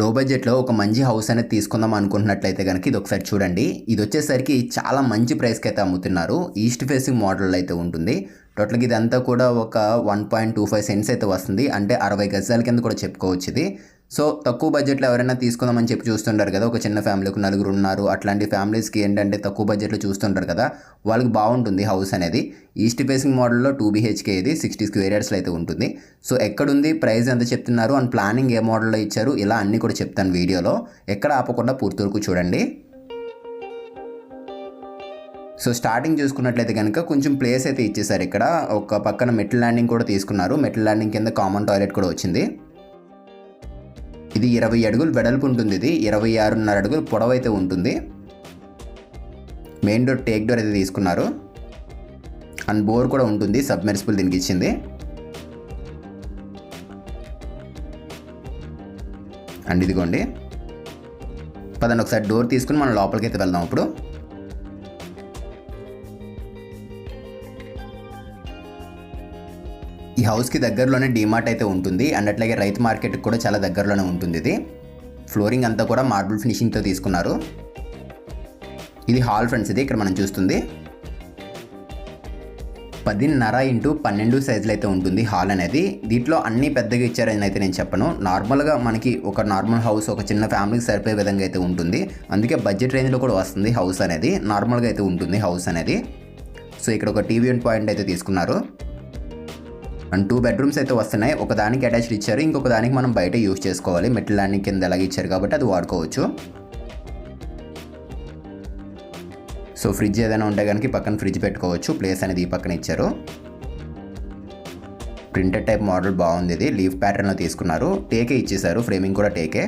లో బడ్జెట్లో ఒక మంచి హౌస్ అనేది తీసుకుందాం అనుకుంటున్నట్లయితే కనుక ఇది ఒకసారి చూడండి. ఇది వచ్చేసరికి చాలా మంచి ప్రైస్కి అయితే అమ్ముతున్నారు. ఈస్ట్ ఫేసింగ్ మోడల్ అయితే ఉంటుంది. టోటల్గా ఇదంతా కూడా ఒక one point two five cents అయితే వస్తుంది. అంటే అరవై గజాల కింద కూడా చెప్పుకోవచ్చు ఇది. సో తక్కువ బడ్జెట్లో ఎవరైనా తీసుకుందామని చెప్పి చూస్తుంటారు కదా ఒక చిన్న ఫ్యామిలీకి నలుగురు ఉన్నారు. అట్లాంటి ఫ్యామిలీస్కి ఏంటంటే తక్కువ బడ్జెట్లో చూస్తుంటారు కదా వాళ్ళకి బాగుంటుంది హౌస్ అనేది. ఈస్ట్ ఫేసింగ్ మోడల్లో టూ బీహెచ్కే ఇది సిక్స్టీ స్క్వేర్ యార్డ్స్లో అయితే ఉంటుంది. సో ఎక్కడుంది ప్రైస్ ఎంత చెప్తున్నారు అండ్ ప్లానింగ్ ఏ మోడల్లో ఇచ్చారు ఇలా అన్నీ కూడా చెప్తాను వీడియోలో. ఎక్కడ ఆపకుండా పూర్తి వరకు చూడండి. సో స్టార్టింగ్ చూసుకున్నట్లయితే కనుక కొంచెం ప్లేస్ అయితే ఇచ్చేసారు ఇక్కడ. ఒక పక్కన మెట్ల ల్యాండింగ్ కూడా తీసుకున్నారు. మెట్ల ల్యాండింగ్ కింద కామన్ టాయిలెట్ కూడా వచ్చింది. ఇది ఇరవై అడుగులు వెడల్పు ఉంటుంది ఇది. ఇరవై ఆరున్నర అడుగులు పొడవైతే ఉంటుంది. మెయిన్ డోర్ టేక్ డోర్ అయితే తీసుకున్నారు. అండ్ బోర్ కూడా ఉంటుంది. సబ్మెర్సిబుల్ దీనికి ఇచ్చింది. అండ్ ఇదిగోండి. పదండి ఒకసారి డోర్ తీసుకుని మనం లోపలికి అయితే వెళ్దాం ఇప్పుడు. ఈ హౌస్కి దగ్గరలోనే డీమార్ట్ అయితే ఉంటుంది. అండ్ అట్లాగే రైతు మార్కెట్కి కూడా చాలా దగ్గరలోనే ఉంటుంది ఇది. ఫ్లోరింగ్ అంతా కూడా మార్బుల్ ఫినిషింగ్తో తీసుకున్నారు. ఇది హాల్ ఫ్రెండ్స్ ఇది ఇక్కడ మనం చూస్తుంది. పదిన్నర ఇంటూ పన్నెండు సైజులు అయితే ఉంటుంది హాల్ అనేది. దీంట్లో అన్ని పెద్దగా ఇచ్చారని అయితే నేను చెప్పను. నార్మల్గా మనకి ఒక నార్మల్ హౌస్ ఒక చిన్న ఫ్యామిలీకి సరిపోయే విధంగా అయితే ఉంటుంది. అందుకే బడ్జెట్ రేంజ్లో కూడా వస్తుంది హౌస్ అనేది. నార్మల్గా అయితే ఉంటుంది హౌస్ అనేది. సో ఇక్కడ ఒక టీవీ పాయింట్ అయితే తీసుకున్నారు. అండ్ టూ బెడ్రూమ్స్ అయితే వస్తున్నాయి. ఒక దానికి అటాచ్డ్ ఇచ్చారు. ఇంకొక దానికి మనం బయట యూజ్ చేసుకోవాలి. మెట్ల ల్యాండింగ్ కింద ఎలాగ ఇచ్చారు కాబట్టి అది వాడుకోవచ్చు. సో ఫ్రిడ్జ్ ఏదైనా ఉంటే కనుక పక్కన ఫ్రిడ్జ్ పెట్టుకోవచ్చు. ప్లేస్ అనేది ఈ పక్కన ఇచ్చారు. ప్రింటెడ్ టైప్ మోడల్ బాగుంది ఇది. లీఫ్ ప్యాటర్న్లో తీసుకున్నారు. టేకే ఇచ్చేసారు ఫ్రేమింగ్ కూడా టేకే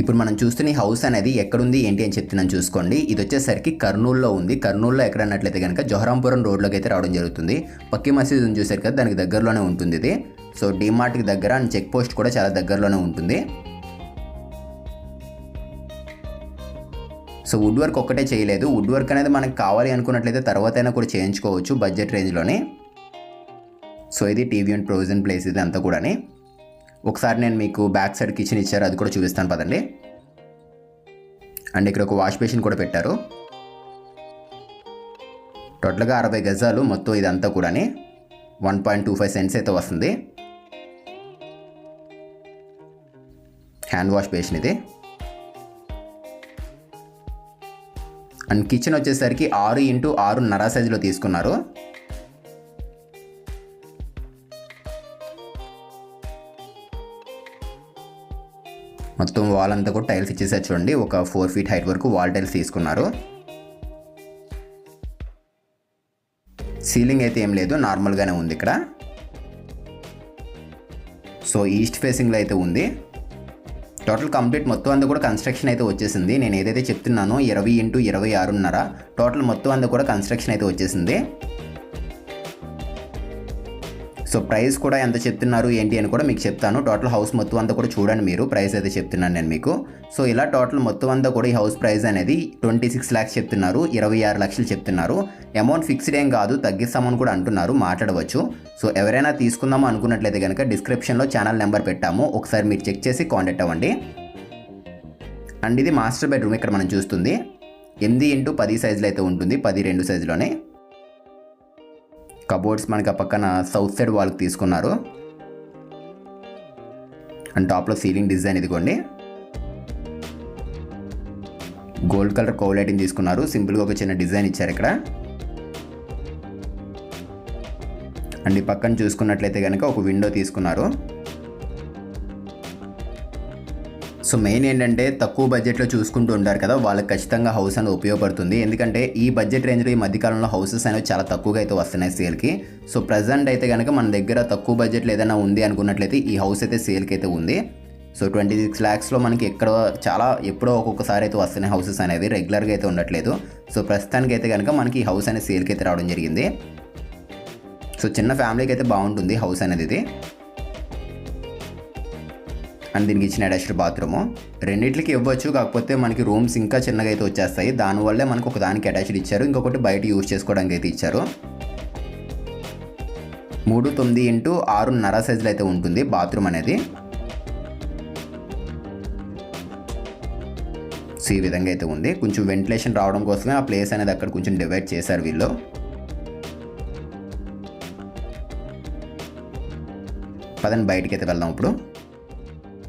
ఇప్పుడు మనం చూస్తున్న హౌస్ అనేది ఎక్కడుంది ఏంటి అని చెప్తున్నాను చూసుకోండి. ఇది వచ్చేసరికి కర్నూలులో ఉంది. కర్నూలులో ఎక్కడ అన్నట్లయితే కనుక జోహరాంపురం రోడ్లోకి అయితే రావడం జరుగుతుంది. పక్కి మసీద్ ఉంది చూసారు కదా దానికి దగ్గరలోనే ఉంటుంది ఇది. సో డిమార్ట్కి దగ్గర అండ్ చెక్ పోస్ట్ కూడా చాలా దగ్గరలోనే ఉంటుంది. సో వుడ్ వర్క్ ఒక్కటే చేయలేదు. వుడ్ వర్క్ అనేది మనకు కావాలి అనుకున్నట్లయితే తర్వాతైనా కూడా చేయించుకోవచ్చు బడ్జెట్ రేంజ్లోనే సో ఇది టీవీ అండ్ ప్రొవిజన్ ప్లేస్ ఇది అంతా కూడాని. ఒకసారి నేను మీకు బ్యాక్ సైడ్ కిచెన్ ఇచ్చారు అది కూడా చూపిస్తాను పదండి. అండ్ ఇక్కడ ఒక వాష్ బేసిన్ కూడా పెట్టారు. టోటల్గా అరవై గజాలు మొత్తం ఇదంతా కూడాని one point two five cents అయితే వస్తుంది. హ్యాండ్ వాష్ బేసిన్ ఇది. అండ్ కిచెన్ వచ్చేసరికి ఆరు ఇంటూ ఆరున్నర సైజులో తీసుకున్నారు. మొత్తం వాల్ అంతా కూడా టైల్స్ ఇచ్చేసారు చూడండి. ఒక ఫోర్ ఫీట్ హైట్ వరకు వాల్ టైల్స్ తీసుకున్నారు. సీలింగ్ అయితే ఏం లేదు నార్మల్గానే ఉంది ఇక్కడ. సో ఈస్ట్ ఫేసింగ్లో అయితే ఉంది. టోటల్ కంప్లీట్ మొత్తం అంతా కూడా కన్స్ట్రక్షన్ అయితే వచ్చేసింది. నేను ఏదైతే చెప్తున్నానో ఇరవై ఇంటూ ఇరవై ఆరున్నర టోటల్ మొత్తం అంతా కూడా కన్స్ట్రక్షన్ అయితే వచ్చేసింది. సో ప్రైస్ కూడా ఎంత చెప్తున్నారు ఏంటి అని కూడా మీకు చెప్తాను. టోటల్ హౌస్ మొత్తం అంతా కూడా చూడండి మీరు. ప్రైస్ అయితే చెప్తున్నాను నేను మీకు. సో ఇలా టోటల్ మొత్తం అంతా కూడా ఈ హౌస్ ప్రైస్ అనేది ట్వంటీ సిక్స్ ల్యాక్స్ చెప్తున్నారు. ఇరవై ఆరు లక్షలు చెప్తున్నారు. అమౌంట్ ఫిక్స్డ్ ఏం కాదు తగ్గిస్తామని కూడా అంటున్నారు. మాట్లాడవచ్చు. సో ఎవరైనా తీసుకుందామో అనుకున్నట్లయితే కనుక డిస్క్రిప్షన్లో ఛానల్ నెంబర్ పెట్టాము. ఒకసారి మీరు చెక్ చేసి కాంటాక్ట్ అవ్వండి. అండ్ ఇది మాస్టర్ బెడ్రూమ్ ఇక్కడ మనం చూస్తుంది. ఎనిమిది ఇంటూ పది సైజులో అయితే ఉంటుంది. పది రెండు సైజులోనే. కబోర్డ్స్ మనకి ఆ పక్కన సౌత్ సైడ్ వాళ్ళకి తీసుకున్నారు. అండ్ టాప్లో సీలింగ్ డిజైన్ ఇదిగోండి. గోల్డ్ కలర్ కో లైటింగ్ తీసుకున్నారు. సింపుల్గా ఒక చిన్న డిజైన్ ఇచ్చారు ఇక్కడ. అండ్ ఈ పక్కన చూసుకున్నట్లయితే కనుక ఒక విండో తీసుకున్నారు. సో మెయిన్ ఏంటంటే తక్కువ బడ్జెట్లో చూసుకుంటూ ఉంటారు కదా వాళ్ళకి ఖచ్చితంగా హౌస్ అనేది ఉపయోగపడుతుంది. ఎందుకంటే ఈ బడ్జెట్ రేంజ్లో ఈ మధ్యకాలంలో హౌసెస్ అనేవి చాలా తక్కువగా అయితే వస్తున్నాయి సేల్కి సో ప్రజెంట్ అయితే కనుక మన దగ్గర తక్కువ బడ్జెట్లో ఏదైనా ఉంది అనుకున్నట్లయితే ఈ హౌస్ అయితే సేల్కి అయితే ఉంది. సో ట్వంటీ సిక్స్ ల్యాక్స్లో మనకి ఎక్కడ చాలా ఎప్పుడో ఒక్కొక్కసారి అయితే వస్తున్నాయి హౌసెస్ అనేది రెగ్యులర్గా అయితే ఉండట్లేదు. సో ప్రస్తుతానికి అయితే కనుక మనకి ఈ హౌస్ అనేది సేల్కి అయితే రావడం జరిగింది. సో చిన్న ఫ్యామిలీకి అయితే బాగుంటుంది హౌస్ అనేది ఇది. అండ్ దీనికి ఇచ్చిన అటాచ్డ్ బాత్రూము. రెండింటికి ఇవ్వచ్చు కాకపోతే మనకి రూమ్స్ ఇంకా చిన్నగా అయితే వచ్చేస్తాయి. దానివల్లే మనకు ఒక దానికి అటాచ్డ్ ఇచ్చారు. ఇంకొకటి బయట యూజ్ చేసుకోవడానికి అయితే ఇచ్చారు. మూడు తొమ్మిది ఇంటూ ఆరున్నర సైజులో అయితే ఉంటుంది బాత్రూమ్ అనేది. సో ఈ విధంగా అయితే ఉంది. కొంచెం వెంటిలేషన్ రావడం కోసమే ఆ ప్లేస్ అనేది అక్కడ కొంచెం డివైడ్ చేశారు వీళ్ళు. పదండి బయటికి అయితే వెళ్దాం ఇప్పుడు.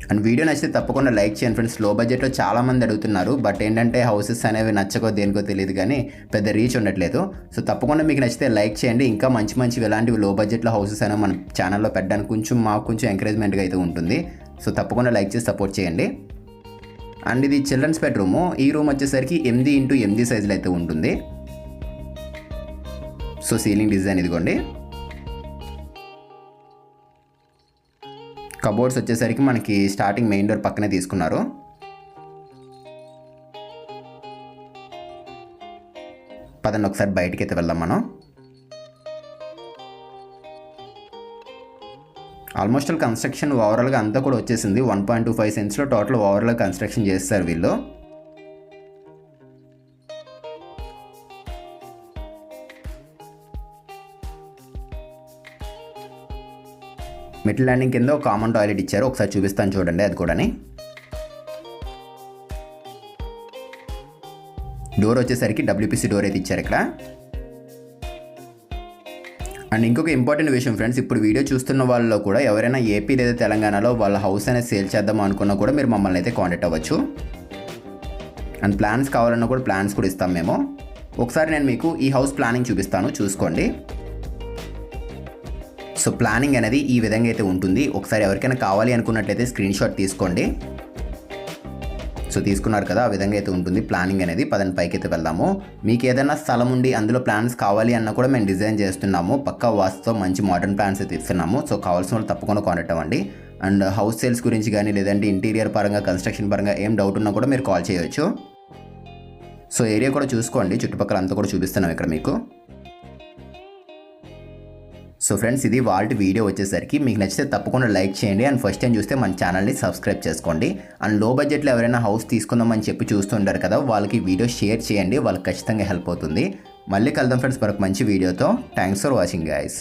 అండ్ వీడియో నచ్చితే తప్పకుండా లైక్ చేయండి ఫ్రెండ్స్. లో బడ్జెట్లో చాలా మంది అడుగుతున్నారు బట్ ఏంటంటే హౌసెస్ అనేవి నచ్చకో దేనికో తెలియదు కానీ పెద్ద రీచ్ ఉండట్లేదు. సో తప్పకుండా మీకు నచ్చితే లైక్ చేయండి. ఇంకా మంచి మంచి ఇలాంటివి లో బడ్జెట్లో హౌసెస్ అనేవి మన ఛానల్లో పెట్టడానికి కొంచెం మాకు కొంచెం ఎంకరేజ్మెంట్గా అయితే ఉంటుంది. సో తప్పకుండా లైక్ చేసి సపోర్ట్ చేయండి. అండ్ ఇది చిల్డ్రన్స్ బెడ్రూము ఈ రూమ్ వచ్చేసరికి ఎనిమిది ఇంటూ ఎనిమిది సైజులో అయితే ఉంటుంది. సో సీలింగ్ డిజైన్ ఇదిగోండి. కబోర్డ్స్ వచ్చేసరికి మనకి స్టార్టింగ్ మెయిన్ డోర్ పక్కనే తీసుకున్నారు. పదండి ఒకసారి బయటికి అయితే వెళ్దాం మనం. ఆల్మోస్ట్ కన్స్ట్రక్షన్ ఓవరాల్గా అంతా కూడా వచ్చేసింది. వన్ పాయింట్ టూ ఫైవ్ సెన్స్లో టోటల్ ఓవరాల్ కన్స్ట్రక్షన్ చేస్తారు వీళ్ళు. మిడిల్ ల్యాండింగ్ కింద ఒక కామన్ టాయిలెట్ ఇచ్చారు. ఒకసారి చూపిస్తాను చూడండి అది కూడాని. డోర్ వచ్చేసరికి డబ్ల్యూపీసీ డోర్ అయితే ఇచ్చారు ఇక్కడ. అండ్ ఇంకొక ఇంపార్టెంట్ విషయం ఫ్రెండ్స్ ఇప్పుడు వీడియో చూస్తున్న వాళ్ళలో కూడా ఎవరైనా ఏపీ లేదా తెలంగాణలో వాళ్ళ హౌస్ అనేది సేల్ చేద్దాం అనుకున్నా కూడా మీరు మమ్మల్ని అయితే కాంటాక్ట్ అవ్వచ్చు. అండ్ ప్లాన్స్ కావాలన్నా కూడా ప్లాన్స్ కూడా ఇస్తాం మేము. ఒకసారి నేను మీకు ఈ హౌస్ ప్లానింగ్ చూపిస్తాను చూసుకోండి. సో ప్లానింగ్ అనేది ఈ విధంగా అయితే ఉంటుంది. ఒకసారి ఎవరికైనా కావాలి అనుకున్నట్లయితే స్క్రీన్ షాట్ తీసుకోండి. సో తీసుకున్నారు కదా ఆ విధంగా అయితే ఉంటుంది ప్లానింగ్ అనేది. పదని పైకి అయితే వెళ్దాము. మీకు ఏదైనా స్థలం ఉండి అందులో ప్లాన్స్ కావాలి అన్న కూడా మేము డిజైన్ చేస్తున్నాము. పక్కా వాస్తుతో మంచి మోడర్న్ ప్లాన్స్ అయితే ఇస్తున్నాము. సో కావాల్సిన వాళ్ళు తప్పకుండా కాంటాక్ట్ అవ్వండి. అండ్ హౌస్ సేల్స్ గురించి కానీ లేదంటే ఇంటీరియర్ పరంగా కన్స్ట్రక్షన్ పరంగా ఏం డౌట్ ఉన్నా కూడా మీరు కాల్ చేయవచ్చు సో ఏరియా కూడా చూసుకోండి. చుట్టుపక్కల అంతా కూడా చూపిస్తున్నాం ఇక్కడ మీకు. సో ఫ్రెండ్స్ ఇది వాళ్ళ వీడియో వచ్చేసరికి. మీకు నచ్చితే తప్పకుండా లైక్ చేయండి. అండ్ ఫస్ట్ టైం చూస్తే మన ఛానల్ని సబ్స్క్రైబ్ చేసుకోండి. అండ్లో బడ్జెట్లో ఎవరైనా హౌస్ తీసుకుందామని చెప్పి చూస్తుంటారు కదా వాళ్ళకి వీడియో షేర్ చేయండి. వాళ్ళకి ఖచ్చితంగా హెల్ప్ అవుతుంది. మళ్ళీ కలుద్దాం ఫ్రెండ్స్ మరొక మంచి వీడియోతో. Thanks for watching guys